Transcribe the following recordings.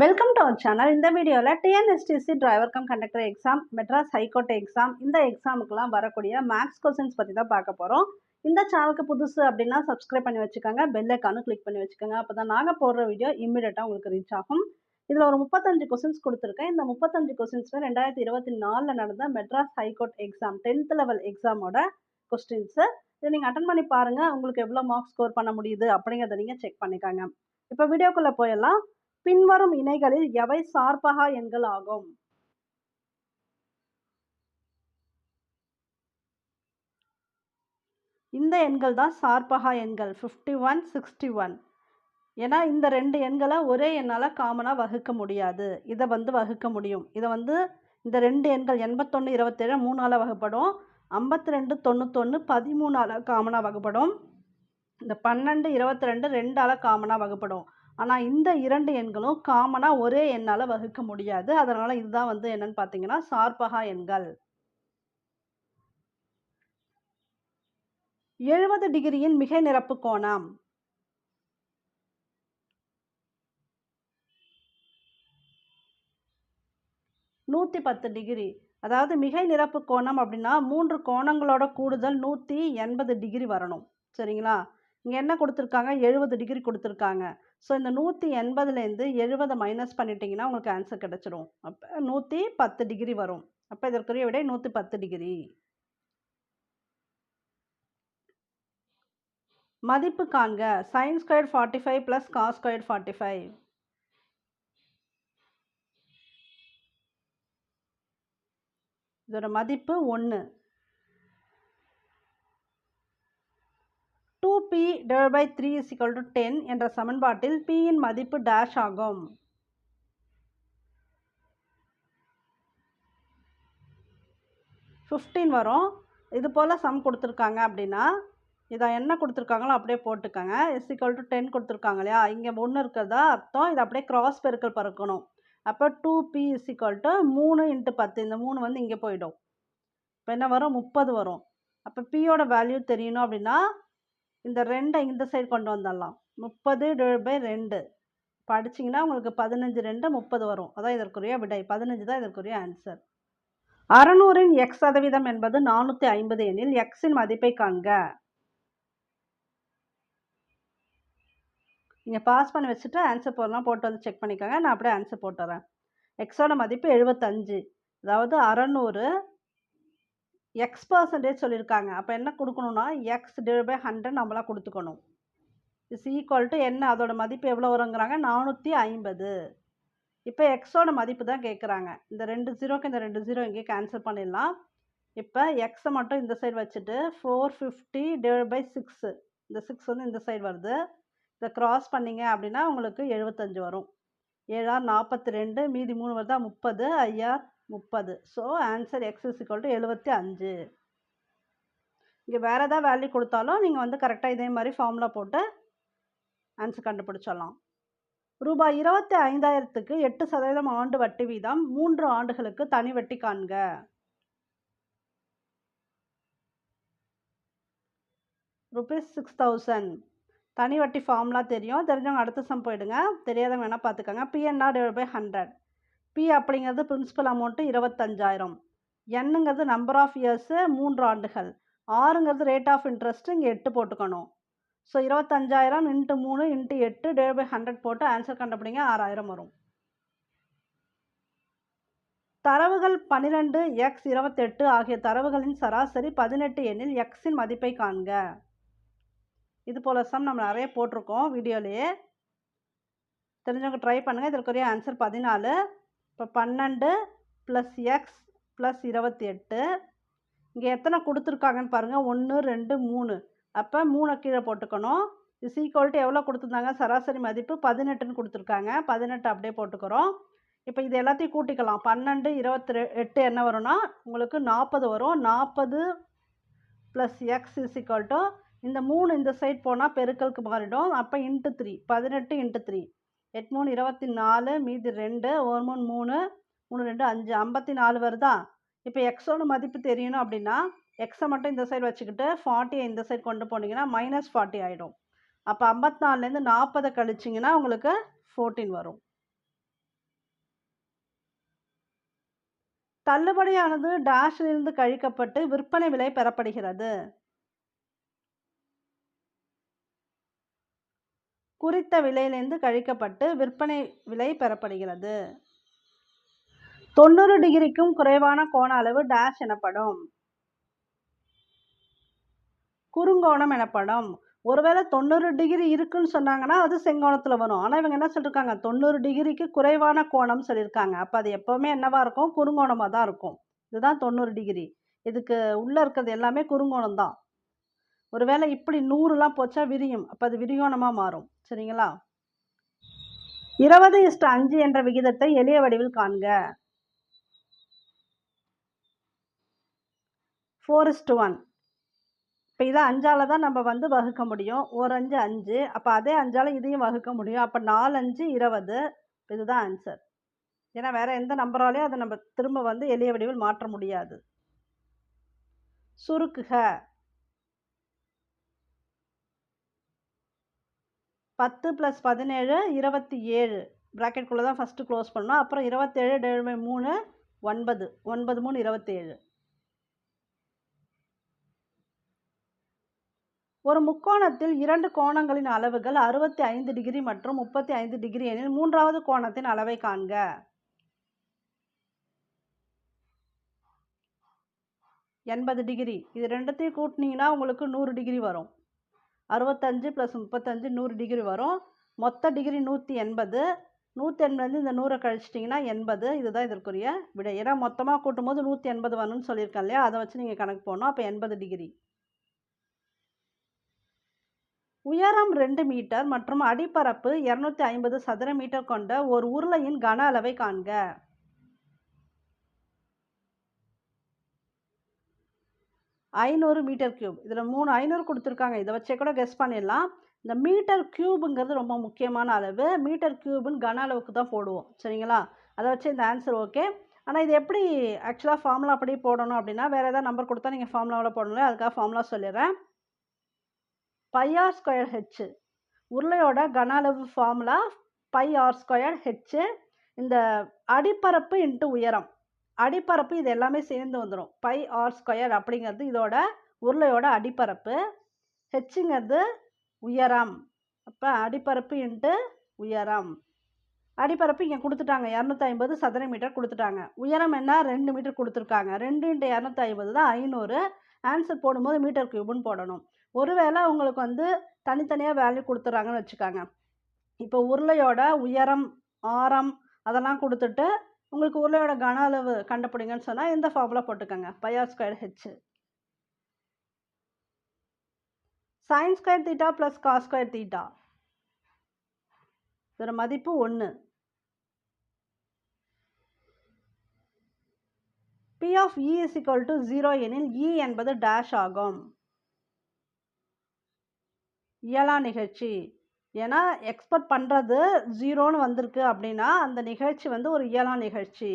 Welcome to our channel இந்த வீடியோவில் TNSTC driver cum conductor exam Madras high court exam இந்த எக்ஸாமுக்குலாம் வரக்கூடிய மேக்ஸ் கொஸ்டின்ஸ் பற்றி தான் பார்க்க போகிறோம் இந்த சேனலுக்கு புதுசு அப்படின்னா சப்ஸ்கிரைப் பண்ணி வச்சுக்கோங்க. பெல் ஐக்கானும் கிளிக் பண்ணி வச்சுக்கோங்க. அப்போ தான் நாங்கள் போடுற வீடியோ இம்மிடியட்டாக உங்களுக்கு ரீச் ஆகும். இதில் ஒரு முப்பத்தஞ்சு கொஸ்டின்ஸ் கொடுத்துருக்கேன். இந்த முப்பத்தஞ்சு கொஸ்டின்ஸில் ரெண்டாயிரத்தி இருபத்தி நாலில் நடந்த Madras high court exam tenth level எக்ஸாமோட questions இதை நீங்கள் அட்டன் பண்ணி பாருங்கள் உங்களுக்கு எவ்வளோ மார்க்ஸ் ஸ்கோர் பண்ண முடியுது அப்படிங்கிறத நீங்கள் செக் பண்ணிக்கோங்க. இப்போ வீடியோக்குள்ளே போயெல்லாம் பின்வரும் இணைகளில் எவை சார்பகா எண்கள் ஆகும்? இந்த எண்கள் தான் சார்பகா எண்கள். ஃபிஃப்டி ஒன் சிக்ஸ்டி ஒன் ஏன்னா இந்த ரெண்டு எண்களை ஒரே எண்ணால் காமனாக வகுக்க முடியாது. இதை வந்து வகுக்க முடியும். இதை வந்து இந்த ரெண்டு எண்கள் எண்பத்தொன்று இருபத்தேழு மூணால் வகுப்படும். ஐம்பத்தி ரெண்டு தொண்ணூத்தொன்று பதிமூணால் காமனாக வகுப்படும். இந்த பன்னெண்டு இருபத்தி ரெண்டு ரெண்டால் காமனாக வகுப்படும். ஆனால் இந்த இரண்டு எண்களும் காமனாக ஒரே எண்ணால் வகுக்க முடியாது. அதனால் இதுதான் வந்து என்னன்னு பார்த்தீங்கன்னா சார்பகா எண்கள். எழுபது டிகிரியின் மிகை நிரப்பு கோணம். நூற்றி பத்து டிகிரி. அதாவது மிகை நிரப்பு கோணம் அப்படின்னா மூன்று கோணங்களோட கூடுதல் நூற்றி எண்பது டிகிரி வரணும். சரிங்களா? இங்கே என்ன கொடுத்துருக்காங்க? எழுபது டிகிரி கொடுத்துருக்காங்க. ஸோ இந்த நூற்றி எண்பதுலேருந்து எழுபதை மைனஸ் பண்ணிட்டீங்கன்னா உங்களுக்கு ஆன்சர் கிடச்சிரும். அப்போ நூற்றி பத்து டிகிரி வரும். அப்போ இதற்குரிய விடை நூற்றி பத்து டிகிரி மதிப்பு காண்க. Sine square forty five plus cos square forty five இதோட மதிப்பு ஒன்று two P divide by three is to ten என்ற சமன்பாட்டில் பியின் மதிப்பு டேஷ் ஆகும். ஃபிஃப்டீன் வரும். இது போல் சம் கொடுத்துருக்காங்க அப்படின்னா இதை என்ன கொடுத்துருக்காங்களோ அப்படியே போட்டுக்கோங்க. இஸ் டு டென் கொடுத்துருக்காங்க இல்லையா? இங்கே ஒன்று இருக்கிறதா அர்த்தம்? இதை அப்படியே கிராஸ் பெருக்கல் பறக்கணும். அப்போ டூ பி இஸ் டு மூணு இன்ட்டு பத்து. இந்த மூணு வந்து இங்கே போயிடும். இப்போ என்ன வரும்? முப்பது வரும். அப்போ பியோட வேல்யூ தெரியணும் அப்படின்னா இந்த ரெண்டை இந்த சைடு கொண்டு வந்துடலாம். முப்பது டிவைட் பை ரெண்டு. படிச்சிங்கன்னா உங்களுக்கு பதினஞ்சு ரெண்டு முப்பது வரும். அதான் இதற்குரிய விடை. பதினஞ்சு தான் இதற்குரிய ஆன்சர் அறநூறின் எக்ஸ் சதவீதம் என்பது நானூற்றி ஐம்பது எனில் எக்ஸின் மதிப்பை காண்க. நீங்கள் பாஸ் பண்ணி வச்சுட்டு ஆன்சர் போடலாம். போட்டு வந்து செக் பண்ணிக்கோங்க. நான் அப்படியே ஆன்சர் போட்டுறேன். எக்ஸோட மதிப்பு எழுபத்தஞ்சு அதாவது அறநூறு எக்ஸ் பர்சன்டேஜ் சொல்லியிருக்காங்க அப்போ என்ன கொடுக்கணும்னா எக்ஸ் டிவைட் பை ஹண்ட்ரட் நம்மளாக கொடுத்துக்கணும். இஸ் ஈக்குவல் டு என்ன அதோட மதிப்பு எவ்வளோ வருங்கிறாங்க? நானூற்றி ஐம்பது. இப்போ எக்ஸோட மதிப்பு தான் கேட்குறாங்க இந்த ரெண்டு ஜீரோக்கு இந்த ரெண்டு ஜீரோ இங்கேயே கேன்சல் பண்ணிடலாம். இப்போ எக்ஸை மட்டும் இந்த சைடு வச்சுட்டு four fifty divide by six இந்த சிக்ஸ் வந்து இந்த சைடு வருது. இதை க்ராஸ் பண்ணிங்க அப்படின்னா உங்களுக்கு எழுபத்தஞ்சு வரும். ஏழார் நாற்பத்தி ரெண்டு மீதி மூணு வருதா? முப்பது. ஐயார் முப்பது. So answer X is to எழுபத்தி அஞ்சு. இங்கே வேறு ஏதாவது வேல்யூ கொடுத்தாலும் நீங்கள் வந்து கரெக்டாக இதே மாதிரி ஃபார்முலா போட்டு ஆன்சர் கண்டுபிடிச்சிடலாம். ரூபாய் இருபத்தி ஐந்தாயிரத்துக்கு எட்டு சதவீதம் ஆண்டு வட்டி வீதம் மூன்று ஆண்டுகளுக்கு தனி வட்டி காண்க. ருபீஸ் சிக்ஸ் தௌசண்ட் தனி வட்டி ஃபார்ம்லாம் தெரியும். தெரிஞ்சவங்க அடுத்த சம் போயிடுங்க. தெரியாதவங்க வேணால் பார்த்துக்கோங்க. PNR divide by hundred P அப்படிங்கிறது பிரின்சிபல் அமௌண்ட்டு இருபத்தஞ்சாயிரம். என்னங்கிறது நம்பர் ஆஃப் இயர்ஸு மூன்று ஆண்டுகள். ஆறுங்கிறது ரேட் ஆஃப் இன்ட்ரெஸ்ட்டு இங்கே எட்டு போட்டுக்கணும். ஸோ இருபத்தஞ்சாயிரம் இன்ட்டு மூணு இன்ட்டு எட்டு டிவைட் பை ஹண்ட்ரட் போட்டு ஆன்சர் கண்டுபிடிங்க ஆறாயிரம் வரும். தரவுகள் பன்னிரெண்டு எக்ஸ் இருபத்தெட்டு ஆகிய தரவுகளின் சராசரி பதினெட்டு எண்ணில் எக்ஸின் மதிப்பை காண்க. இது போல் சம் நம்ம நிறைய போட்டிருக்கோம் வீடியோலேயே. தெரிஞ்சவங்க ட்ரை பண்ணுங்கள் இதற்குரிய ஆன்சர் பதினாலு. இப்போ பன்னெண்டு ப்ளஸ் எக்ஸ் ப்ளஸ் இருபத்தி எட்டு இங்கே எத்தனை கொடுத்துருக்காங்கன்னு பாருங்கள் ஒன்று ரெண்டு மூணு. அப்போ மூணை கீழே போட்டுக்கணும். இஸ் ஈக்குவல்ட்டு எவ்வளோ கொடுத்துருந்தாங்க? சராசரி மதிப்பு பதினெட்டுன்னு கொடுத்துருக்காங்க. பதினெட்டு அப்படியே போட்டுக்கிறோம். இப்போ இது எல்லாத்தையும் கூட்டிக்கலாம். பன்னெண்டு இருபத்தி எட்டு என்ன வரும்னா உங்களுக்கு நாற்பது வரும். நாற்பது ப்ளஸ் எக்ஸ் இஸ் ஈக்குவல்ட்டு இந்த மூணு இந்த சைட் போனால் பெருக்கலுக்கு மாறிடும். அப்போ இன்ட்டு த்ரீ பதினெட்டு இன்ட்டு த்ரீ எட்டு மூணு இருபத்தி நாலு மீதி ரெண்டு ஒரு மூணு மூணு மூணு ரெண்டு அஞ்சு ஐம்பத்தி நாலு வருதா? இப்போ எக்ஸோட மதிப்பு தெரியணும் அப்படின்னா எக்ஸை மட்டும் இந்த சைடு வச்சுக்கிட்டு ஃபார்ட்டியை இந்த சைடு கொண்டு போனீங்கன்னா மைனஸ் ஃபார்ட்டி ஆகிடும் அப்போ ஐம்பத்தி நாலுலேருந்து நாற்பதை கழிச்சிங்கன்னா உங்களுக்கு ஃபோர்டீன் வரும். தள்ளுபடியானது டேஷிலிருந்து கழிக்கப்பட்டு விற்பனை விலை பெறப்படுகிறது. குறித்த விலையிலிருந்து கழிக்கப்பட்டு விற்பனை விலை பெறப்படுகிறது. தொண்ணூறு டிகிரிக்கும் குறைவான கோண அளவு டேஷ் எனப்படும். குறுங்கோணம் எனப்படும். ஒருவேளை தொண்ணூறு டிகிரி இருக்குன்னு சொன்னாங்கன்னா அது செங்கோணத்தில் வரும். ஆனால் இவங்க என்ன சொல்லியிருக்காங்க தொண்ணூறு டிகிரிக்கு குறைவான கோணம் சொல்லியிருக்காங்க அப்போ அது எப்போவுமே என்னவாக இருக்கும்? குறுங்கோணமாக தான் இருக்கும். இதுதான் தொண்ணூறு டிகிரி. இதுக்கு உள்ளே இருக்கிறது எல்லாமே குறுங்கோணம் தான் ஒருவேளை இப்படி நூறுலாம் போச்சா விரியும். அப்போ அது விரியோனமாக மாறும். சரிங்களா? இருபது இஷ்ட அஞ்சு என்ற விகிதத்தை எளிய வடிவில் காண்க. ஃபோர் இஸ்டு ஒன் இப்போ இதை அஞ்சால் தான் நம்ம வந்து வகுக்க முடியும். ஒரு அஞ்சு அஞ்சு. அப்போ அதே அஞ்சால் இதையும் வகுக்க முடியும். அப்போ நாலு அஞ்சு இருபது. இதுதான் ஆன்சர் ஏன்னா வேறு எந்த நம்பராலையும் அதை நம்ம திரும்ப வந்து எளிய வடிவில் மாற்ற முடியாது. சுருக்குக. பத்து ப்ளஸ் பதினேழு இருபத்தி ஏழு. ப்ராக்கெட்குள்ளே தான் ஃபஸ்ட்டு க்ளோஸ் பண்ணோம். அப்புறம் இருபத்தேழு டேழு மூணு ஒன்பது. ஒன்பது மூணு இருபத்தேழு. ஒரு முக்கோணத்தில் இரண்டு கோணங்களின் அளவுகள் அறுபத்தி ஐந்து டிகிரி மற்றும் முப்பத்தி ஐந்து டிகிரி எனில் மூன்றாவது கோணத்தின் அளவை காண்க. எண்பது டிகிரி இது ரெண்டுத்தையும் கூட்டினீங்கன்னா உங்களுக்கு நூறு டிகிரி வரும். அறுபத்தஞ்சு ப்ளஸ் முப்பத்தஞ்சு நூறு டிகிரி வரும். மொத்த டிகிரி நூற்றி எண்பது. நூற்றி எண்பதுலேருந்து இந்த நூறை கழிச்சிட்டிங்கன்னா எண்பது. இதுதான் இதற்குரிய விடை. ஏன்னா மொத்தமாக கூட்டும்போது நூற்றி எண்பது வரணும்னு சொல்லியிருக்கேன் இல்லையா? அதை வச்சு நீங்கள் கணக்கு போடணும். அப்போ எண்பது டிகிரி உயரம் ரெண்டு மீட்டர் மற்றும் அடிப்பரப்பு இரநூத்தி ஐம்பது சதுர மீட்டர் கொண்ட ஒரு உருளையின் கன அளவை காண்க. ஐநூறு மீட்டர் கியூப் இதில் மூணு ஐநூறு கொடுத்துருக்காங்க. இதை வச்சே கூட கெஸ் பண்ணிடலாம். இந்த மீட்டர் கியூபுங்கிறது ரொம்ப முக்கியமான அளவு. மீட்டர் க்யூபுன்னு கன அளவுக்கு தான் போடுவோம். சரிங்களா? அதை வச்சு இந்த ஆன்சர் ஓகே ஆனால் இது எப்படி ஆக்சுவலாக ஃபார்முலா அப்படி போடணும் அப்படின்னா வேறு ஏதாவது நம்பர் கொடுத்தா நீங்கள் ஃபார்முலாவில் போடணும் அதுக்காக ஃபார்முலா சொல்லிடுறேன். பை ஆர் ஸ்கொயர் ஹெச் உருளையோட கன அளவு formula pi R square H இந்த அடிப்பரப்பு இன்ட்டு உயரம். அடிப்பரப்பு இது எல்லாமே சேர்ந்து வந்துடும் பை ஆர் ஸ்கொயர் அப்படிங்கிறது இதோட உருளையோட அடிப்பரப்பு. ஹெச்சுங்கிறது உயரம். அப்போ அடிப்பரப்பு இன்ட்டு உயரம். அடிப்பரப்பு இங்கே கொடுத்துட்டாங்க. இரநூத்தி ஐம்பது சதுர மீட்டர் கொடுத்துட்டாங்க. உயரம் என்ன? ரெண்டு மீட்டர் கொடுத்துருக்காங்க. ரெண்டு இன்ட்டு இரநூத்தி ஐம்பது தான் ஐநூறு. ஆன்சர் போடும்போது மீட்டர் கியூப்னு போடணும். ஒருவேளை உங்களுக்கு வந்து தனித்தனியாக வேல்யூ கொடுத்துட்றாங்கன்னு வச்சுக்காங்க. இப்போ உருளையோட உயரம் ஆரம் அதெல்லாம் கொடுத்துட்டு உங்களுக்கு உருளையோட கன அளவு கண்டுபிடிங்கன்னு சொன்னால் இந்த ஃபார்முலா போட்டுக்கோங்க? Pi R square H sine square theta plus cos square theta இதோட மதிப்பு ஒன்று P of E is equal to zero எனில் இ என்பது டேஷ் ஆகும். இயலா நிகழ்ச்சி. ஏன்னா எக்ஸ்பெக்ட் பண்ணுறது ஜீரோன்னு வந்திருக்கு அப்படின்னா அந்த நிகழ்ச்சி வந்து ஒரு இயலா நிகழ்ச்சி.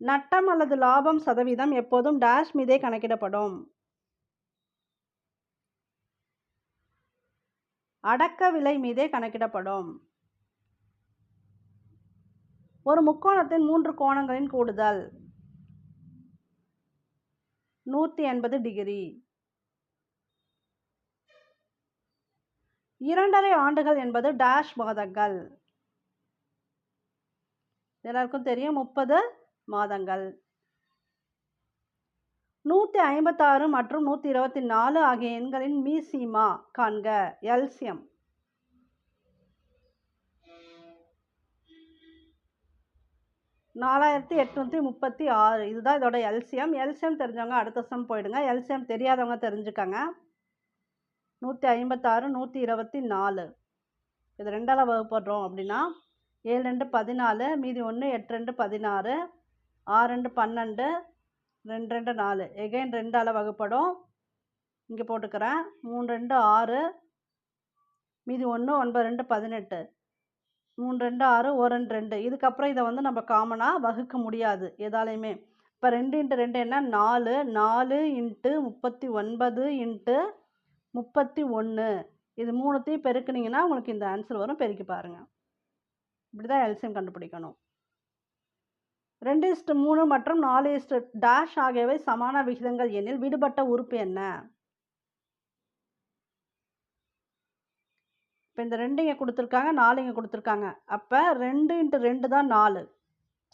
நட்டம் அல்லது லாபம் சதவீதம் எப்போதும் டேஷ் மீதே கணக்கிடப்படும். அடக்க விலை மீதே கணக்கிடப்படும். ஒரு முக்கோணத்தின் மூன்று கோணங்களின் கூடுதல். நூற்றி எண்பது டிகிரி. இரண்டரை ஆண்டுகள் என்பது டேஷ் மாதங்கள். எல்லாருக்கும் தெரியும் முப்பது மாதங்கள். நூற்றி ஐம்பத்தாறு மற்றும் நூற்றி இருபத்தி நாலு ஆகிய எண்களின் மீசிமா காண்க எல்சியம். நாலாயிரத்தி எட்நூற்றி முப்பத்தி ஆறு. இதுதான் இதோட எல்சியம். எல்சியம் தெரிஞ்சவங்க அடுத்த சம் போயிடுங்க. எல்சிஎம் தெரியாதவங்க தெரிஞ்சுக்கங்க. நூற்றி ஐம்பத்தாறு நூற்றி இருபத்தி நாலு. இது ரெண்டால் வகுப்படுறோம் அப்படின்னா ஏழு ரெண்டு பதினாலு மீதி ஒன்று எட்டு ரெண்டு பதினாறு ஆறு ரெண்டு பன்னெண்டு ரெண்டு ரெண்டு நாலு. எகைன் ரெண்டால் வகுப்படும். இங்கே போட்டுக்கிறேன். மூணு ரெண்டு ஆறு மீதி ஒன்று ஒன்பது ரெண்டு பதினெட்டு. மூணு ரெண்டு ஆறு ஒரு ரெண்டு ரெண்டு. இதுக்கப்புறம் இதை வந்து நம்ம காமனாக வகுக்க முடியாது எதாலையுமே. இப்போ ரெண்டு இன்ட்டு ரெண்டு என்ன? நாலு நாலு இன்ட்டு முப்பத்தி ஒன்பது இன்ட்டு முப்பத்தி ஒன்று இது மூணுத்தையும் பெருக்குனீங்கன்னா உங்களுக்கு இந்த ஆன்சர் வரும். பெருக்கி பாருங்கள் இப்படி தான் எல்சியம் கண்டுபிடிக்கணும். ரெண்டு இஸ்ட்டு மூணு மற்றும் நாலு இஸ்ட்டு டேஷ் ஆகியவை சமான விகிதங்கள் எனில் விடுபட்ட உறுப்பு என்ன? இப்போ இந்த ரெண்டு இங்கே கொடுத்துருக்காங்க நாலு இங்கே கொடுத்துருக்காங்க. அப்போ ரெண்டு இன்ட்டு ரெண்டு தான் நாலு.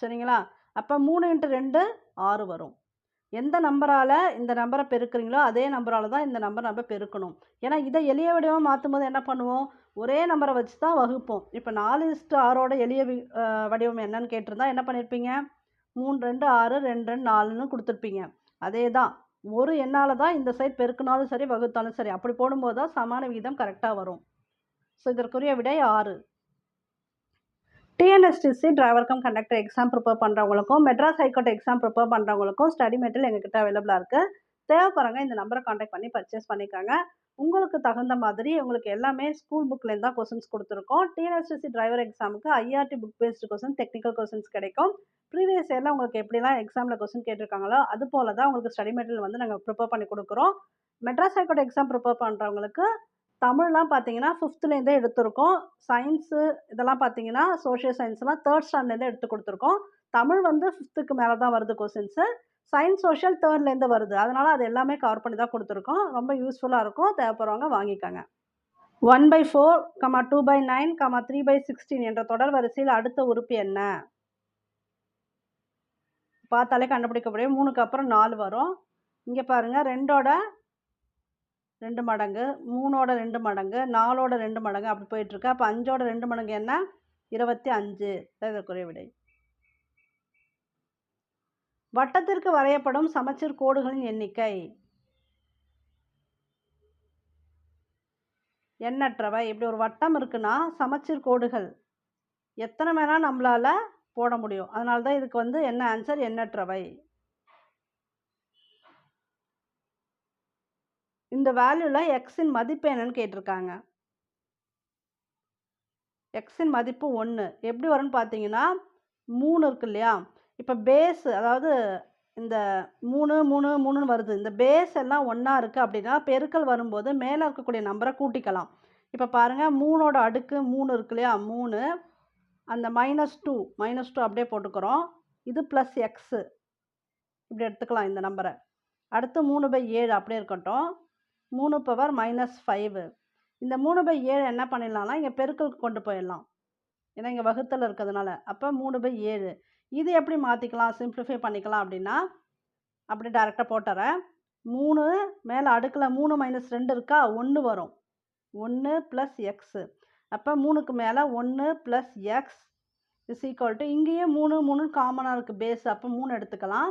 சரிங்களா? அப்போ மூணு இன்ட்டு ரெண்டு ஆறு வரும். எந்த நம்பரால் இந்த நம்பரை பெருக்குறீங்களோ அதே நம்பரால் தான் இந்த நம்பர் நம்ம பெருக்கணும். ஏன்னா இதை எளிய வடிவமாக மாற்றும் போது என்ன பண்ணுவோம்? ஒரே நம்பரை வச்சு தான் வகுப்போம். இப்போ நாலு இஸ்ட்டு ஆறோட எளிய வி வடிவம் என்னன்னு கேட்டிருந்தா என்ன பண்ணியிருப்பீங்க மூணு ரெண்டு ஆறு ரெண்டு ரெண்டு நாலுன்னு கொடுத்துருப்பீங்க. அதே தான் ஒரு எண்ணால் தான் இந்த சைட் பெருக்கினாலும் சரி வகுத்தாலும் சரி அப்படி போடும்போது தான் சமான விகிதம் கரெக்டாக வரும். ஸோ இதற்குரிய விடை ஆறு. டிஎன்எஸ்டிசி டிரைவருக்கும் conductor exam prepare பண்ணுறவங்களுக்கும் Madras high court exam prepare பண்ணுறவங்களுக்கும் study material எங்ககிட்ட அவைலபிளாக இருக்குது தேவைப்படுறவங்க இந்த நம்பரை காண்டாக்ட் பண்ணி பர்ச்சேஸ் பண்ணிக்கோங்க. உங்களுக்கு தகுந்த மாதிரி உங்களுக்கு எல்லாமே ஸ்கூல் புக்லேருந்து தான் கொஸ்டின்ஸ் கொடுத்துருக்கோம். டிஎன்எஸ்டிசி டிரைவர் எக்ஸாமுக்கு IRT book based question technical questions கிடைக்கும். ப்ரீவியஸ் இயரில் உங்களுக்கு எப்படிலாம் எக்ஸாமில் கொஸ்டின் கேட்டிருக்காங்களோ அது போல தான் உங்களுக்கு ஸ்டடி மெட்டீரியல் வந்து நாங்கள் ப்ரிப்பேர் பண்ணி கொடுக்குறோம். மெட்ராஸ் ஹைகோர்ட் எக்ஸாம் ப்ரிப்பேர் பண்ணுறவங்களுக்கு தமிழ்லாம் பார்த்தீங்கன்னா ஃபிஃப்த்துலேருந்தே எடுத்திருக்கோம். சயின்ஸு இதெல்லாம் பார்த்தீங்கன்னா சோஷியல் சயின்ஸ்லாம் தேர்ட் ஸ்டாண்டர்ட்லேருந்து எடுத்து கொடுத்துருக்கோம். தமிழ் வந்து ஃபிஃப்த்துக்கு மேலே தான் வருது கொஸ்டின்ஸு சயின்ஸ் சோஷியல் தேர்ட்லேருந்து வருது. அதனால் அது எல்லாமே கவர் பண்ணி தான் கொடுத்துருக்கோம். ரொம்ப யூஸ்ஃபுல்லாக இருக்கும். தேவைப்படுறவங்க வாங்கிக்கோங்க. One by four comma two by nine comma three by sixteen என்ற தொடர் வரிசையில் அடுத்த உறுப்பு என்ன? பார்த்தாலே கண்டுபிடிக்க முடியும். மூணுக்கு அப்புறம் நாலு வரும். இங்கே பாருங்கள் ரெண்டோட ரெண்டு மடங்கு மூணோட ரெண்டு மடங்கு நாலோட ரெண்டு மடங்கு அப்படி போயிட்டுருக்கு. அப்போ அஞ்சோட ரெண்டு மடங்கு என்ன? இருபத்தி அஞ்சு. தான் இதற்குரிய விடை. வட்டத்திற்கு வரையப்படும் சமச்சீர் கோடுகளின் எண்ணிக்கை. எண்ணற்றவை. இப்படி ஒரு வட்டம் இருக்குன்னா சமச்சீர் கோடுகள். எத்தனை வேணால் நம்மளால் போட முடியும். அதனால தான் இதுக்கு வந்து என்ன ஆன்சர் எண்ணற்றவை. இந்த வேல்யூவில் எக்ஸின் மதிப்பு என்னன்னு கேட்டிருக்காங்க. எக்ஸின் மதிப்பு ஒன்று எப்படி வரும்னு பார்த்தீங்கன்னா மூணு இருக்கு இல்லையா? இப்போ பேஸ் அதாவது இந்த மூணு மூணு மூணுன்னு வருது. இந்த பேஸ் எல்லாம் ஒன்றா இருக்குது அப்படின்னா பெருக்கல் வரும்போது மேலே இருக்கக்கூடிய நம்பரை கூட்டிக்கலாம். இப்போ பாருங்கள் மூணோட அடுக்கு மூணு இருக்கு இல்லையா? மூணு. அந்த மைனஸ் டூ மைனஸ் டூ அப்படியே போட்டுக்கிறோம். இது ப்ளஸ் எக்ஸு இப்படி எடுத்துக்கலாம் இந்த நம்பரை அடுத்து மூணு பை ஏழு அப்படியே இருக்கட்டும். மூணு பவர் மைனஸ் ஃபைவு இந்த மூணு பை ஏழு என்ன பண்ணிடலாம்னா இங்கே பெருக்கலுக்கு கொண்டு போயிடலாம். ஏன்னா இங்கே வகுத்தல் இருக்கிறதுனால. அப்போ மூணு பை ஏழு. இது எப்படி மாற்றிக்கலாம் சிம்ப்ளிஃபை பண்ணிக்கலாம் அப்படின்னா அப்படி டேரெக்டாக போட்டுறேன். மூணு மேலே அடுக்கில் மூணு மைனஸ் ரெண்டு இருக்கா? ஒன்று வரும். ஒன்று ப்ளஸ் எக்ஸு அப்போ மூணுக்கு மேலே ஒன்று plus X is equal to இங்கேயே மூணு மூணு காமனாக இருக்குது பேஸ் அப்போ மூணு எடுத்துக்கலாம்.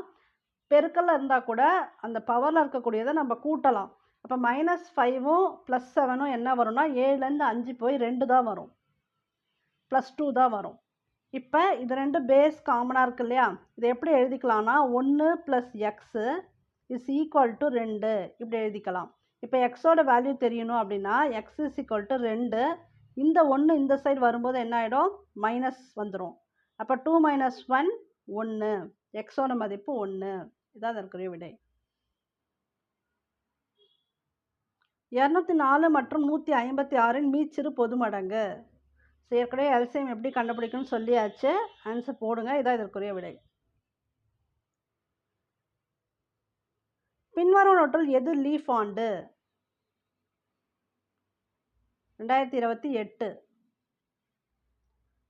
பெருக்கல்ல இருந்தால் கூட அந்த பவரில் இருக்கக்கூடியதை நம்ம கூட்டலாம். அப்போ மைனஸ் ஃபைவும் ப்ளஸ் செவனும் என்ன வரும்னா ஏழுலேருந்து அஞ்சு போய் ரெண்டு தான் வரும். ப்ளஸ் டூ தான் வரும். இப்போ இது ரெண்டு பேஸ் காமனாக இருக்கு இல்லையா? இதை எப்படி எழுதிக்கலாம்னா ஒன்று plus X is equal to ரெண்டு. இப்படி எழுதிக்கலாம். இப்போ எக்ஸோட வேல்யூ தெரியணும் அப்படின்னா எக்ஸ் இஸ் ஈக்குவல் டு ரெண்டு. இந்த ஒன்று இந்த சைடு வரும்போது என்ன ஆகிடும் மைனஸ் வந்துடும் அப்போ டூ மைனஸ் ஒன் ஒன்று எக்ஸோட மதிப்பு ஒன்று இதான் அதற்குரிய விடை இரநூத்தி நாலு மற்றும் நூற்றி ஐம்பத்தி ஆறின் மீச்சிறு பொது மடங்கு. ஸோ ஏற்கனவே எல்சியம் எப்படி கண்டுபிடிக்கணும்னு சொல்லியாச்சு. ஆன்சர் போடுங்க. இதான் இதற்குரிய விடை. பின்வரும் நோட்டில் எது லீஃப் ஆண்டு? ரெண்டாயிரத்தி இருபத்தி எட்டு.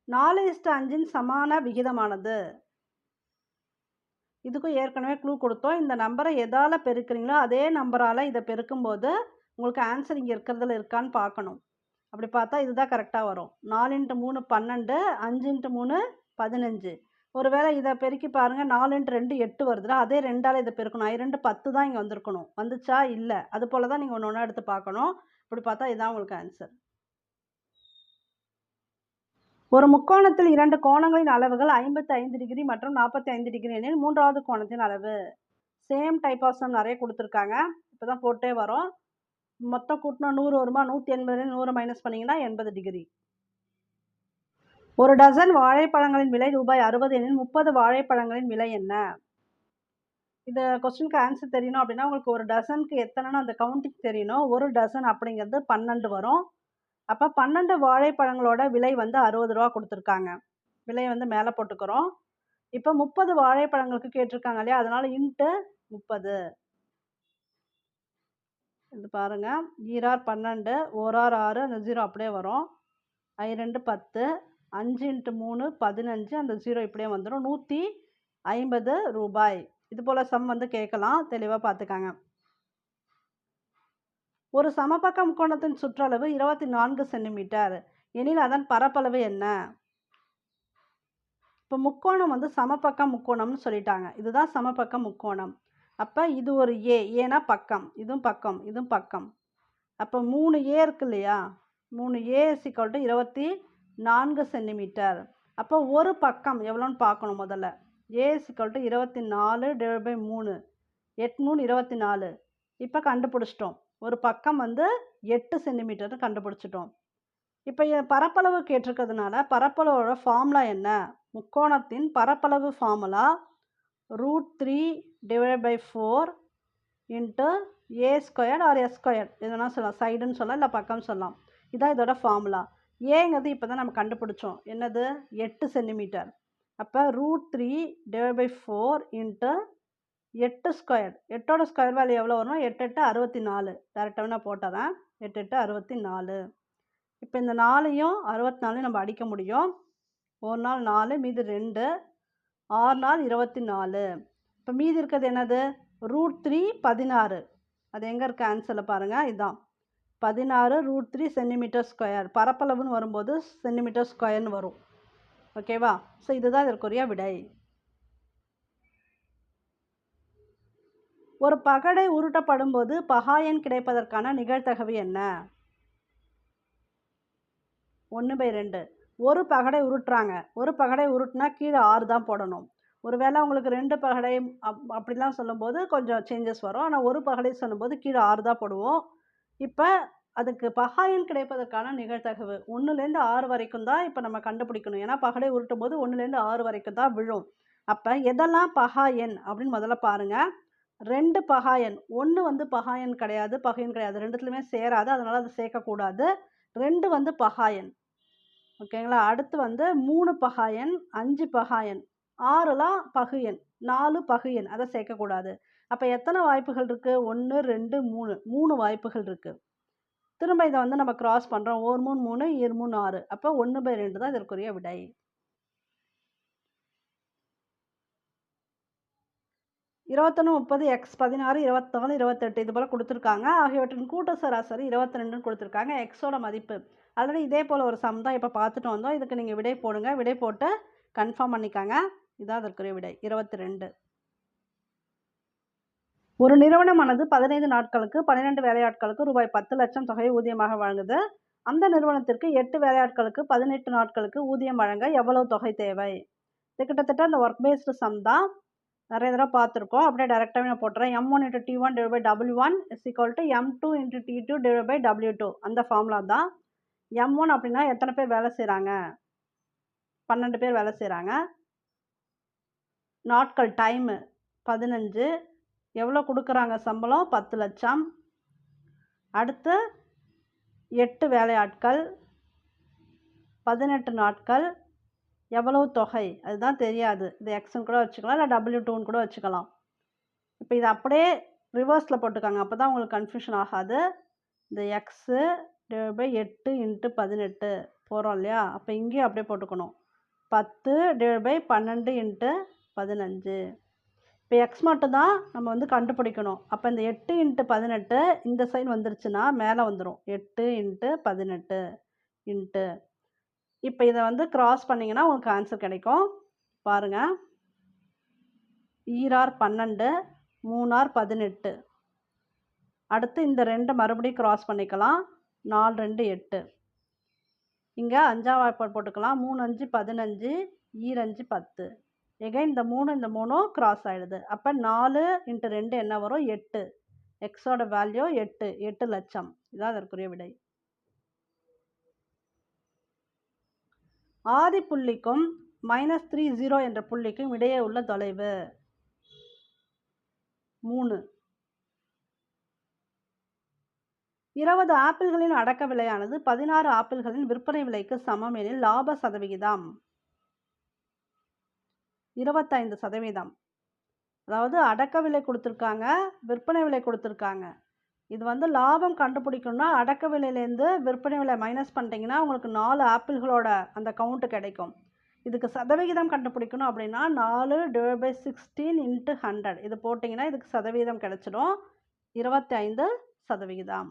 நாலு இஸ்ட் அஞ்சின் சமான விகிதமானது. இதுக்கும் ஏற்கனவே க்ளூ கொடுத்தோம். இந்த நம்பரை எதால் பெருக்கிறீங்களோ அதே நம்பரால் இதை பெருக்கும்போது உங்களுக்கு ஆன்சர் இங்கே இருக்கிறதுல இருக்கான்னு பார்க்கணும். அப்படி பார்த்தா இதுதான் கரெக்டாக வரும். நாலு இன்ட்டு மூணு பன்னெண்டு அஞ்சு இன்ட்டு மூணு பதினஞ்சு. ஒருவேளை இதை பெருக்கி பாருங்கள் நாலு இன்ட்டு ரெண்டு எட்டு வருதுல அதே ரெண்டால் இதை பெருக்கணும். இரண்டு ரெண்டு பத்து தான் இங்கே வந்திருக்கணும். வந்துச்சா? இல்லை. அது போல் தான் நீங்கள் ஒன்று ஒன்றா எடுத்து பார்க்கணும். இப்படி பார்த்தா இதுதான் உங்களுக்கு ஆன்சர் ஒரு முக்கோணத்தில் இரண்டு கோணங்களின் அளவுகள் ஐம்பத்தி ஐந்து டிகிரி மற்றும் நாற்பத்தி ஐந்து டிகிரி எனில் மூன்றாவது கோணத்தின் அளவு. சேம் டைப் ஆஃப் சம் நிறைய கொடுத்துருக்காங்க. இப்போ தான் போட்டே வரோம். மொத்தம் கூட்டினா நூறு வருமா? நூற்றி எண்பதுல நூறு மைனஸ் பண்ணிங்கன்னா எண்பது டிகிரி ஒரு டசன் வாழைப்பழங்களின் விலை ரூபாய் அறுபது எனில் முப்பது வாழைப்பழங்களின் விலை என்ன? இந்த கொஸ்டினுக்கு ஆன்சர் தெரியணும் அப்படின்னா உங்களுக்கு ஒரு டசனுக்கு எத்தனைன்னு அந்த கவுண்டிங் தெரியணும். ஒரு டசன் அப்படிங்கிறது பன்னெண்டு வரும். அப்போ பன்னெண்டு வாழைப்பழங்களோட விலை வந்து அறுபது ரூபா கொடுத்துருக்காங்க. விலையை வந்து மேலே போட்டுக்கிறோம். இப்போ முப்பது வாழைப்பழங்களுக்கு கேட்டிருக்காங்க இல்லையா? அதனால் இன்ட்டு முப்பது. இது பாருங்கள் ஈரார் பன்னெண்டு ஓரார் ஆறு அந்த ஜீரோ அப்படியே வரும். ஐ ரெண்டு பத்து அஞ்சு இன்ட்டு மூணு பதினஞ்சு அந்த ஜீரோ இப்படியே வந்துடும் நூற்றி ஐம்பது ரூபாய். இது போல் சம் வந்து கேட்கலாம். தெளிவாக பார்த்துக்காங்க. ஒரு சமபக்க முக்கோணத்தின் சுற்றளவு இருபத்தி நான்கு சென்டிமீட்டர். எனில் அதன் பரப்பளவு என்ன? இப்போ முக்கோணம் வந்து சமபக்க முக்கோணம்னு சொல்லிட்டாங்க. இதுதான் சமபக்க முக்கோணம். அப்போ இது ஒரு ஏ ஏனா பக்கம். இதுவும் பக்கம் இதுவும் பக்கம். அப்போ மூணு ஏ இருக்கு இல்லையா? மூணு ஏ சிக்கல்ட்டு இருபத்தி நான்கு சென்டிமீட்டர் அப்போ ஒரு பக்கம் எவ்வளோன்னு பார்க்கணும் முதல்ல. ஏ சிக்கல்ட்டு இருபத்தி நாலு டிவைட் பை மூணு எட்டு மூணு. இருபத்தி நாலு இப்போ கண்டுபிடிச்சிட்டோம். ஒரு பக்கம் வந்து எட்டு சென்டிமீட்டர்னு கண்டுபிடிச்சிட்டோம். இப்போ பரப்பளவு கேட்டிருக்கிறதுனால பரப்பளவோட ஃபார்முலா என்ன? முக்கோணத்தின் பரப்பளவு formula root three divide by four into A squared R S square எதுனா சொல்லலாம். சைடுன்னு சொல்லலாம் இல்லை பக்கம் சொல்லலாம். இதான் இதோட ஃபார்முலா ஏங்கிறது இப்போ தான் நம்ம கண்டுபிடிச்சோம். என்னது? எட்டு சென்டிமீட்டர் அப்போ root three divide by four into எட்டு ஸ்கொயர் எட்டோட ஸ்கொயர் வேல்யூ எவ்வளோ வரும் எட்டு எட்டு அறுபத்தி நாலு டேரெக்டாக நான் போட்டுறேன். எட்டு எட்டு அறுபத்தி நாலு இப்போ இந்த நாலையும் அறுபத்தி நாலையும் நம்ம அடிக்க முடியும். ஒரு நாள் நாலு மீதி ரெண்டு ஆறு நாள் இருபத்தி நாலு. இப்போ மீதி இருக்கிறது என்னது? ரூட் த்ரீ பதினாறு. அது எங்கே இருக்க ஆன்சரில் பாருங்கள் இதுதான் பதினாறு ரூட் த்ரீ சென்டிமீட்டர் ஸ்கொயர் பரப்பளவுன்னு வரும்போது சென்டிமீட்டர் ஸ்கொயர்னு வரும். ஓகேவா ஸோ இதுதான் இதற்குரிய விடை. ஒரு பகடை உருட்டப்படும் போது பகாயன் கிடைப்பதற்கான நிகழ்தகவு என்ன? ஒன்று பை ரெண்டு. ஒரு பகடை உருட்டுறாங்க. ஒரு பகடை உருட்டுனா கீழே ஆறு தான் போடணும். ஒருவேளை உங்களுக்கு ரெண்டு பகடை அப் அப்படிலாம் சொல்லும்போது கொஞ்சம் சேஞ்சஸ் வரும். ஆனால் ஒரு பகடை சொல்லும்போது கீழே ஆறு தான் போடுவோம். இப்போ அதுக்கு பகாயன் கிடைப்பதற்கான நிகழ்த்தகவு ஒன்றுலேருந்து ஆறு வரைக்கும் தான் இப்போ நம்ம கண்டுபிடிக்கணும். ஏன்னா பகடை உருட்டும் போது ஒன்றுலேருந்து ஆறு வரைக்கும் தான் விழும். அப்போ எதெல்லாம் பகாயன் அப்படின்னு முதல்ல பாருங்கள் ரெண்டு பகாயன் ஒன்று வந்து பகாயன் கிடையாது பகையன் கிடையாது. ரெண்டுத்துலையுமே சேராது. அதனால் அதை சேர்க்கக்கூடாது. ரெண்டு வந்து பகாயன் ஓகேங்களா அடுத்து வந்து மூணு பகாயன் அஞ்சு பகாயன் ஆறுலாம் பகுயன் நாலு பகுயன் அதை சேர்க்கக்கூடாது. அப்போ எத்தனை வாய்ப்புகள் இருக்குது ஒன்று ரெண்டு மூணு மூணு வாய்ப்புகள் இருக்குது திரும்ப இதை வந்து நம்ம கிராஸ் பண்ணுறோம் ஒரு மூணு மூணு இரு மூணு ஆறு. அப்போ ஒன்று பை ரெண்டு தான் இதற்குரிய விடை. இருபத்தொன்று முப்பது எக்ஸ் பதினாறு இருபத்தாலு இருபத்தெட்டு இது போல் கொடுத்துருக்காங்க. ஆகியவற்றின் கூட்ட சராசரி இருபத்தி ரெண்டுன்னு கொடுத்துருக்காங்க எக்ஸோட மதிப்பு ஆல்ரெடி இதே போல் ஒரு சம் தான் இப்போ பார்த்துட்டு வந்தோம். இதுக்கு நீங்கள் விடை போடுங்க. விடை போட்டு கன்ஃபார்ம் பண்ணிக்காங்க. இதான் அதற்குரிய விடை. இருபத்தி ரெண்டு ஒரு நிறுவனமானது பதினைந்து நாட்களுக்கு பன்னிரெண்டு வேலையாட்களுக்கு ரூபாய் பத்து லட்சம் தொகையை ஊதியமாக வழங்குது. அந்த நிறுவனத்திற்கு எட்டு வேலையாட்களுக்கு பதினெட்டு நாட்களுக்கு ஊதியம் வழங்க எவ்வளவு தொகை தேவை? இது கிட்டத்தட்ட அந்த ஒர்க் பேஸ்டு சம் தான். நிறைய தடவை பார்த்துருக்கோம். அப்படியே டேரெக்டாகவே நான் போட்டுறேன். M one into T one divide by one is equal to M two into T two divide by W two அந்த ஃபார்முலா தான். எம் ஒன் அப்படின்னா எத்தனை பேர் வேலை செய்கிறாங்க பன்னெண்டு பேர் வேலை செய்கிறாங்க நாட்கள் டைமு பதினஞ்சு. எவ்வளோ கொடுக்குறாங்க சம்பளம்? பத்து லட்சம். அடுத்து எட்டு வேலையாட்கள். பதினெட்டு நாட்கள். எவ்வளவு தொகை? அதுதான் தெரியாது. இது எக்ஸ்னு கூட வச்சுக்கலாம். இல்லை டபுள்யூ டூன்னு கூட வச்சுக்கலாம். இப்போ இது அப்படியே ரிவர்ஸில் போட்டுக்காங்க. அப்போ தான் உங்களுக்கு கன்ஃபியூஷன் ஆகாது. இந்த எக்ஸு டிவைட் பை எட்டு இன்ட்டு பதினெட்டு போகிறோம் இல்லையா? அப்போ இங்கேயும் அப்படியே போட்டுக்கணும். பத்து டிவைட் பை பன்னெண்டு இன்ட்டு பதினஞ்சு. இப்போ எக்ஸ் மட்டும் தான் நம்ம வந்து கண்டுபிடிக்கணும். அப்போ இந்த எட்டு இன்ட்டு பதினெட்டு இந்த சைடு வந்துருச்சுன்னா மேலே வந்துடும் எட்டு இன்ட்டு பதினெட்டு இன்ட்டு. இப்போ இதை வந்து க்ராஸ் பண்ணிங்கன்னா உங்களுக்கு ஆன்சர் கிடைக்கும். பாருங்கள் ஈரார் பன்னெண்டு மூணார் பதினெட்டு. அடுத்து இந்த ரெண்டு மறுபடியும் க்ராஸ் பண்ணிக்கலாம். நாலு ரெண்டு எட்டு. இங்கே அஞ்சாம் வாய்ப்பாடு போட்டுக்கலாம். மூணு அஞ்சு பதினஞ்சு ஈரஞ்சு பத்து. எகைன் இந்த மூணு இந்த மூணும் கிராஸ் ஆகிடுது அப்போ நாலு இன்ட்டு ரெண்டு என்ன வரும்? எட்டு. எக்ஸோட வேல்யூ எட்டு. எட்டு லட்சம். இதான் அதற்குரிய விடை. ஆதி புள்ளிக்கும் மைனஸ் த்ரீ ஜீரோ என்ற புள்ளிக்கும் இடையே உள்ள தொலைவு. மூணு. இருபது ஆப்பிள்களின் அடக்க விலையானது பதினாறு ஆப்பிள்களின் விற்பனை விலைக்கு சமம் எனில் லாப சதவிகிதம். இருபத்தைந்து சதவீதம். அதாவது அடக்க விலை கொடுத்துருக்காங்க விற்பனை விலை கொடுத்துருக்காங்க. இது வந்து லாபம் கண்டுபிடிக்கணும்னா அடக்க விலையிலேருந்து விற்பனை விலை மைனஸ் பண்ணிட்டீங்கன்னா உங்களுக்கு நாலு ஆப்பிள்களோட அந்த கவுண்ட்டு கிடைக்கும். இதுக்கு சதவிகிதம் கண்டுபிடிக்கணும் அப்படின்னா நாலு divide by sixteen into hundred இது போட்டிங்கன்னா இதுக்கு சதவீதம் கிடைச்சிடும். இருபத்தி ஐந்து சதவிகிதம்.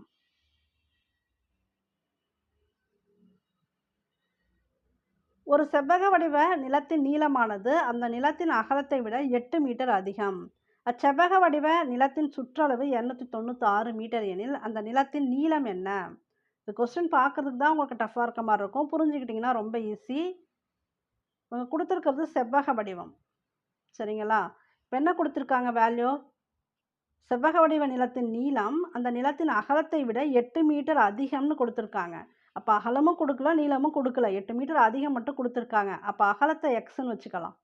ஒரு செவ்வக வடிவ நிலத்தின் நீளமானது அந்த நிலத்தின் அகலத்தை விட எட்டு மீட்டர் அதிகம். அச்செவ்வக வடிவ நிலத்தின் சுற்றளவு இரநூத்தி தொண்ணூற்றி ஆறு மீட்டர் எனில் அந்த நிலத்தின் நீளம் என்ன? இந்த கொஸ்டின் பார்க்குறதுக்கு தான் உங்களுக்கு டஃப்பாக இருக்க மாதிரி இருக்கும். புரிஞ்சுக்கிட்டிங்கன்னா ரொம்ப ஈஸி இவங்க கொடுத்துருக்கிறது செவ்வக வடிவம். சரிங்களா? இப்போ என்ன கொடுத்துருக்காங்க வேல்யூ செவ்வக வடிவ நிலத்தின் நீளம் அந்த நிலத்தின் அகலத்தை விட எட்டு மீட்டர் அதிகம்னு கொடுத்துருக்காங்க. அப்போ அகலமும் கொடுக்கல நீளமும் கொடுக்கல. எட்டு மீட்டர் அதிகம் மட்டும் கொடுத்துருக்காங்க. அப்போ அகலத்தை எக்ஸ்ன்னு வச்சுக்கலாம்.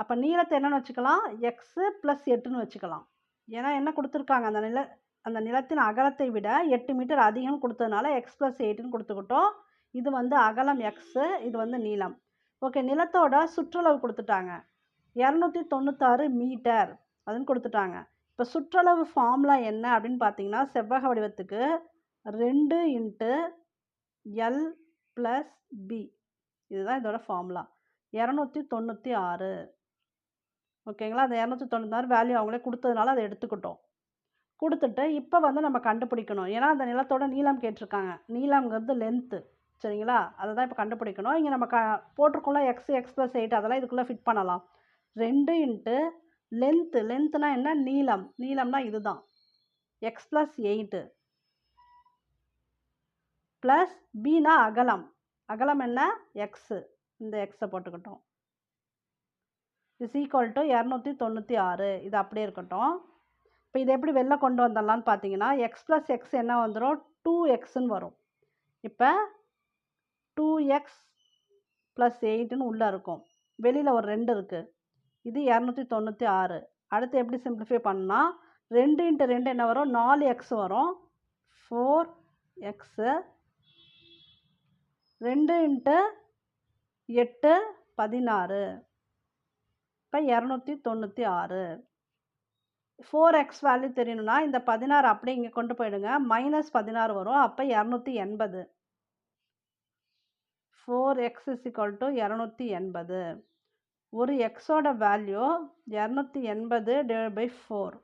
அப்போ நீளத்தை என்னென்னு வச்சுக்கலாம்? எக்ஸு ப்ளஸ் எட்டுன்னு வச்சுக்கலாம். ஏன்னா என்ன கொடுத்துருக்காங்க? அந்த நில அந்த நிலத்தின் அகலத்தை விட எட்டு மீட்டர் அதிகம் கொடுத்ததுனால எக்ஸ் ப்ளஸ் எயிட்டுன்னு கொடுத்துக்கிட்டோம். இது வந்து அகலம் எக்ஸு இது வந்து நீளம். ஓகே நிலத்தோட சுற்றளவு கொடுத்துட்டாங்க. இரநூத்தி தொண்ணூத்தாறு மீட்டர் அதுன்னு கொடுத்துட்டாங்க. இப்போ சுற்றளவு ஃபார்ம்லாம் என்ன அப்படின்னு பார்த்தீங்கன்னா செவ்வக வடிவத்துக்கு ரெண்டு இன்ட்டு எல் ப்ளஸ் பி இதுதான் இதோட ஃபார்முலா இரநூத்தி தொண்ணூற்றி ஆறு ஓகேங்களா அந்த இரநூத்தி தொண்ணூத்தாறு வேல்யூ அவங்களே கொடுத்ததுனால அதை எடுத்துக்கிட்டோம். கொடுத்துட்டு இப்போ வந்து நம்ம கண்டுபிடிக்கணும். ஏன்னா அந்த நிலத்தோட நீளம் கேட்டிருக்காங்க. நீளம்ங்கிறது லென்த்து சரிங்களா? அதை தான் இப்போ கண்டுபிடிக்கணும். இங்கே நம்ம க போட்டிருக்கோம்ல எக்ஸ் எக்ஸ் ப்ளஸ் எயிட் அதெல்லாம் இதுக்குள்ளே ஃபிட் பண்ணலாம். ரெண்டு இன்ட்டு லென்த்து லென்த்துனா என்ன? நீளம். நீளம்னா இதுதான். எக்ஸ் ப்ளஸ் எயிட்டு ப்ளஸ் பினா அகலம். அகலம் என்ன? எக்ஸு இந்த எக்ஸை போட்டுக்கிட்டோம். இஸ் ஈக்குவல் டு இரநூத்தி தொண்ணூற்றி ஆறு. இது அப்படியே இருக்கட்டும். இப்போ இதை எப்படி வெளில கொண்டு வந்துடலான்னு பார்த்தீங்கன்னா எக்ஸ் ப்ளஸ் எக்ஸ் என்ன வந்துடும் டூ எக்ஸுன்னு வரும். இப்போ டூ எக்ஸ் ப்ளஸ் எயிட்டுன்னு உள்ளே இருக்கும். வெளியில் ஒரு ரெண்டு இருக்குது இது இரநூத்தி தொண்ணூற்றி ஆறு. அடுத்து எப்படி சிம்பிளிஃபை பண்ணால் ரெண்டு இன்ட்டு ரெண்டு என்ன வரும்? நாலு எக்ஸ் வரும். ஃபோர் எக்ஸு ரெண்டு இன்ட்டு எட்டு பதினாறு. இப்போ இரநூத்தி தொண்ணூற்றி ஆறு. ஃபோர் எக்ஸ் வேல்யூ தெரியணும்னா இந்த பதினாறு அப்படியே இங்கே கொண்டு போயிடுங்க. மைனஸ் பதினாறு வரும். அப்போ இரநூத்தி எண்பது. Four X is equal to இரநூத்தி எண்பது. ஒரு எக்ஸோட வேல்யூ இரநூத்தி எண்பது டிவைட் பை ஃபோர்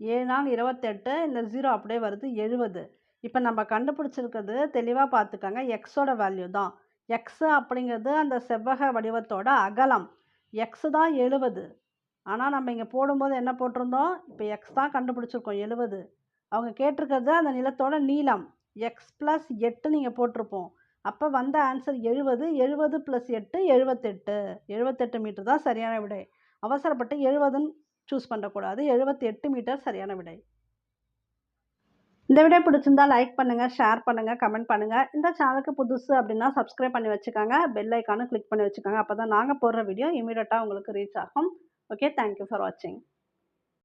ஏழு நாள் இருபத்தெட்டு இந்த ஜீரோ அப்படியே வருது எழுபது. இப்போ நம்ம கண்டுபிடிச்சிருக்கிறது தெளிவாக பார்த்துக்கோங்க எக்ஸோட வேல்யூ தான். எக்ஸு அப்படிங்கிறது அந்த செவ்வக வடிவத்தோட அகலம். எக்ஸு தான் எழுபது ஆனால் நம்ம இங்கே போடும்போது என்ன போட்டிருந்தோம்? இப்போ எக்ஸ் தான் கண்டுபிடிச்சிருக்கோம் எழுபது அவங்க கேட்டிருக்கிறது அந்த நிலத்தோட நீளம். எக்ஸ் ப்ளஸ் எட்டு நீங்கள் போட்டிருப்போம். அப்போ வந்த ஆன்சர் எழுபது எழுபது ப்ளஸ் எட்டு எழுபத்தெட்டு எழுபத்தெட்டு மீட்டர் தான் சரியான விடை. அவசரப்பட்டு எழுபதுன்னு சூஸ் பண்ணக்கூடாது. எழுபத்தி எட்டு மீட்டர் சரியான விடை. இந்த வீடியோ பிடிச்சிருந்தா லைக் பண்ணுங்கள் ஷேர் பண்ணுங்கள் கமெண்ட் பண்ணுங்கள் இந்த சேனலுக்கு புதுசு அப்படின்னா சப்ஸ்கிரைப் பண்ணி வச்சுக்கோங்க. பெல் ஐக்கானும் கிளிக் பண்ணி வச்சுக்கோங்க. அப்போ தான் நாங்கள் போடுற வீடியோ இமீடியட்டாக உங்களுக்கு ரீச் ஆகும். ஓகே தேங்க்யூ ஃபார் வாட்சிங்